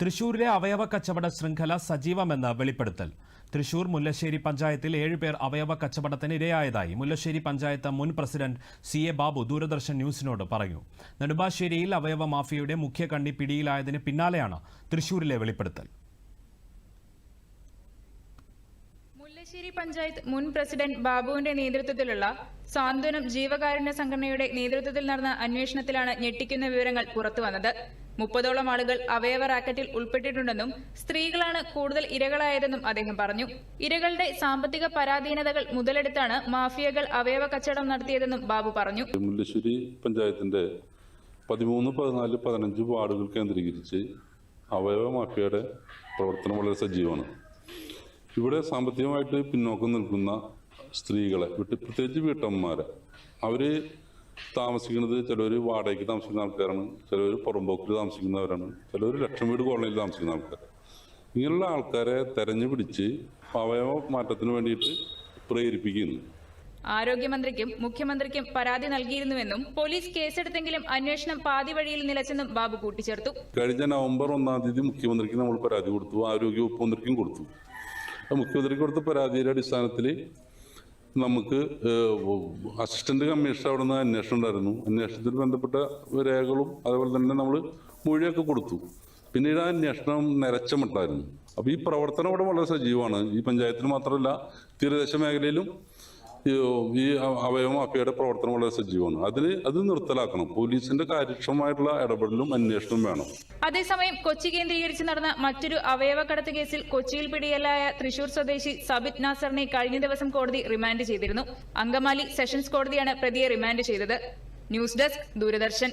തൃശൂരിലെ അവയവ കച്ചവട ശൃംഖല സജീവമെന്ന് വെളിപ്പെടുത്തൽ. തൃശൂർ മുല്ലശ്ശേരി പഞ്ചായത്തിൽ ഏഴുപേർ അവയവ കച്ചവടത്തിന് ഇരയായതായി മുല്ലശ്ശേരി പഞ്ചായത്ത് മുൻ president C A Babu Doordarshan ന്യൂസിനോട് പറഞ്ഞു. നെടുമ്പാശ്ശേരിയിൽ അവയവ മാഫിയയുടെ മുഖ്യ കണ്ണി പിടിയിലായതിന് പിന്നാലെയാണ് തൃശൂരിലെ വെളിപ്പെടുത്തൽ. മുല്ലശ്ശേരി പഞ്ചായത്ത് മുൻ പ്രസിഡന്റ് ബാബുവിന്റെ നേതൃത്വത്തിലുള്ള സാന്ത്വനം ജീവകാരുണ്യ സംഘടനയുടെ നേതൃത്വത്തിൽ നടന്ന അന്വേഷണത്തിലാണ് ഞെട്ടിക്കുന്ന വിവരങ്ങൾ പുറത്തുവന്നത് മുപ്പതോളം ആളുകൾ അവയവ റാക്കറ്റിൽ ഉൾപ്പെട്ടിട്ടുണ്ടെന്നും സ്ത്രീകളാണ് കൂടുതൽ ഇരകളായതെന്നും അദ്ദേഹം പറഞ്ഞു. ഇരകളുടെ സാമ്പത്തിക പരാധീനതകൾ മുതലെടുത്താണ് മാഫിയകൾ അവയവ കച്ചവടം നടത്തിയതെന്നും ബാബു പറഞ്ഞു. മുല്ലശ്ശേരി പഞ്ചായത്തിന്റെ പതിമൂന്ന് പതിനാല് പതിനഞ്ച് വാർഡുകൾ കേന്ദ്രീകരിച്ച് അവയവ മാഫിയയുടെ പ്രവർത്തനം വളരെ സജീവമാണ്. ഇവിടെ സാമ്പത്തികമായിട്ട് പിന്നോക്കം നിൽക്കുന്ന സ്ത്രീകളെ വിട്ട് പ്രത്യേകിച്ച് വീട്ടമ്മമാരെ അവർ താമസിക്കുന്നത് ചിലവർ വാടകയ്ക്ക് താമസിക്കുന്ന ആൾക്കാരാണ് ചിലവർ പുറമ്പോക്കിൽ താമസിക്കുന്നവരാണ് ചിലവർ ലക്ഷം വീട് കോളനിയിൽ താമസിക്കുന്ന ആൾക്കാർ ഇങ്ങനെയുള്ള ആൾക്കാരെ തെരഞ്ഞു പിടിച്ച് അവയവ മാറ്റത്തിന് വേണ്ടിയിട്ട് പ്രേരിപ്പിക്കുന്നു. ആരോഗ്യമന്ത്രിക്കും മുഖ്യമന്ത്രിക്കും പരാതി നൽകിയിരുന്നുവെന്നും പോലീസ് കേസെടുത്തെങ്കിലും അന്വേഷണം പാതി വഴിയിൽ നിലച്ചെന്നും ബാബു കൂട്ടിച്ചേർത്തു. കഴിഞ്ഞ നവംബർ ഒന്നാം തീയതി മുഖ്യമന്ത്രിക്ക് നമ്മൾ പരാതി കൊടുത്തു ആരോഗ്യവകുപ്പ് മന്ത്രിക്കും കൊടുത്തു. മുഖ്യമന്ത്രിക്ക് കൊടുത്ത പരാതിയുടെ അടിസ്ഥാനത്തിൽ നമുക്ക് അസിസ്റ്റന്റ് കമ്മീഷണർ അവിടെ നിന്ന് അന്വേഷണം ഉണ്ടായിരുന്നു. അന്വേഷണത്തിൽ ബന്ധപ്പെട്ട രേഖകളും അതുപോലെ തന്നെ നമ്മൾ മൊഴിയൊക്കെ കൊടുത്തു. പിന്നീട് ആ അന്വേഷണം നിരച്ചമിട്ടായിരുന്നു. അപ്പോൾ ഈ പ്രവർത്തനം അവിടെ വളരെ സജീവമാണ്. ഈ പഞ്ചായത്തിൽ മാത്രമല്ല തീരദേശ മേഖലയിലും ഈ- ഈ അവയവ മാഫിയയുടെ പ്രവർത്തനം വളരെ സജീവമാണ്. അതിന് അത് നിർത്തലാക്കണം. പോലീസിന്റെ കാര്യക്ഷമമായിട്ടുള്ള ഇടപെടലും അന്വേഷണവും വേണം. അതേസമയം കൊച്ചി കേന്ദ്രീകരിച്ച് നടന്ന മറ്റൊരു അവയവ കടത്ത് കേസിൽ കൊച്ചിയിൽ പിടിയിലായ തൃശൂർ സ്വദേശി സബിത് നാസറിനെ കഴിഞ്ഞ ദിവസം കോടതി റിമാൻഡ് ചെയ്തിരുന്നു. അങ്കമാലി സെഷൻസ് കോടതിയാണ് പ്രതിയെ റിമാൻഡ് ചെയ്തത്. News desk Doordarshan.